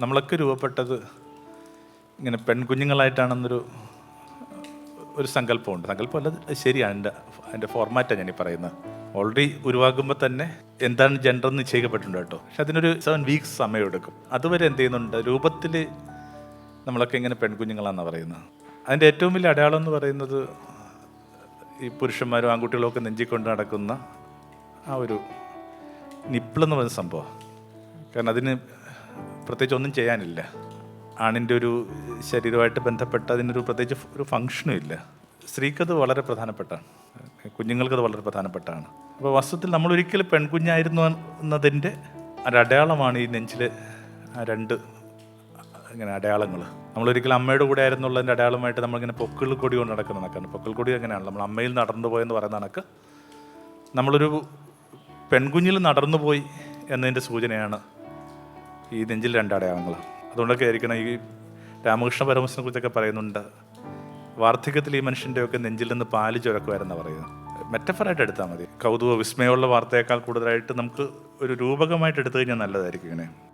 നമ്മളൊക്കെ രൂപപ്പെട്ടത് ഇങ്ങനെ പെൺകുഞ്ഞുങ്ങളായിട്ടാണെന്നൊരു ഒരു സങ്കല്പമുണ്ട്. സങ്കല്പമല്ല ശരിയാണ്. എന്റെ അതിന്റെ ഫോർമാറ്റാണ് ഞാനീ പറയുന്നത്. ഓൾറെഡി ഉരുവാകുമ്പോൾ തന്നെ എന്താണ് ജെൻഡർ നിശ്ചയിക്കപ്പെട്ടിട്ടുണ്ട് കേട്ടോ. പക്ഷെ അതിനൊരു സെവൻ വീക്സ് സമയമെടുക്കും. അതുവരെ എന്ത് ചെയ്യുന്നുണ്ട്? രൂപത്തിൽ നമ്മളൊക്കെ ഇങ്ങനെ പെൺകുഞ്ഞുങ്ങളാണെന്നാണ് പറയുന്നത്. അതിന്റെ ഏറ്റവും വലിയ അടയാളം എന്ന് പറയുന്നത് ഈ പുരുഷന്മാരും ആൺകുട്ടികളും ഒക്കെ നെഞ്ചിക്കൊണ്ട് നടക്കുന്ന ആ ഒരു നിപ്പിളെന്ന് പറയുന്ന സംഭവം. കാരണം അതിന് പ്രത്യേകിച്ച് ഒന്നും ചെയ്യാനില്ല. ആണിന്റെ ഒരു ശരീരമായിട്ട് ബന്ധപ്പെട്ട അതിനൊരു പ്രത്യേകിച്ച് ഒരു ഫങ്ഷനും ഇല്ല. സ്ത്രീക്കത് വളരെ പ്രധാനപ്പെട്ടാണ്. കുഞ്ഞുങ്ങൾക്കത് വളരെ പ്രധാനപ്പെട്ടാണ്. അപ്പോൾ വസ്തുത്തിൽ നമ്മൾ ഒരിക്കലും പെൺകുഞ്ഞായിരുന്നു എന്നതിന്റെ ഒരു അടയാളമാണ് ഈ നെഞ്ചിൽ രണ്ട് ഇങ്ങനെ അടയാളങ്ങൾ. നമ്മളൊരിക്കലും അമ്മയുടെ കൂടെ ആയിരുന്നുള്ളതിന്റെ അടയാളമായിട്ട് നമ്മളിങ്ങനെ പൊക്കിൾ കൊടി കൊണ്ട് നടക്കുന്ന കണക്കാണ് പൊക്കിൾ കൊടി അങ്ങനെയാണ് നമ്മൾ അമ്മയിൽ നടന്നു പോയെന്ന് പറയുന്ന കണക്ക്. നമ്മളൊരു പെൺകുഞ്ഞിൽ നടന്നു പോയി എന്നതിന്റെ സൂചനയാണ് ഈ നെഞ്ചിൽ രണ്ട് അടയാളങ്ങൾ അതുകൊണ്ടൊക്കെ ആയിരിക്കണം ഈ രാമകൃഷ്ണ പരമസിനെ കുറിച്ചൊക്കെ പറയുന്നുണ്ട്. വാർദ്ധക്യത്തിൽ ഈ മനുഷ്യന്റെയൊക്കെ നെഞ്ചിൽ നിന്ന് പാൽ ചുരക്കുമായിരുന്നാണ് പറയുന്നത്. മെറ്റഫറായിട്ട് എടുത്താൽ മതി. കൗതുക വിസ്മയമുള്ള വാർത്തയേക്കാൾ കൂടുതലായിട്ട് നമുക്ക് ഒരു രൂപകമായിട്ട് എടുത്തു കഴിഞ്ഞാൽ നല്ലതായിരിക്കും ഇങ്ങനെ.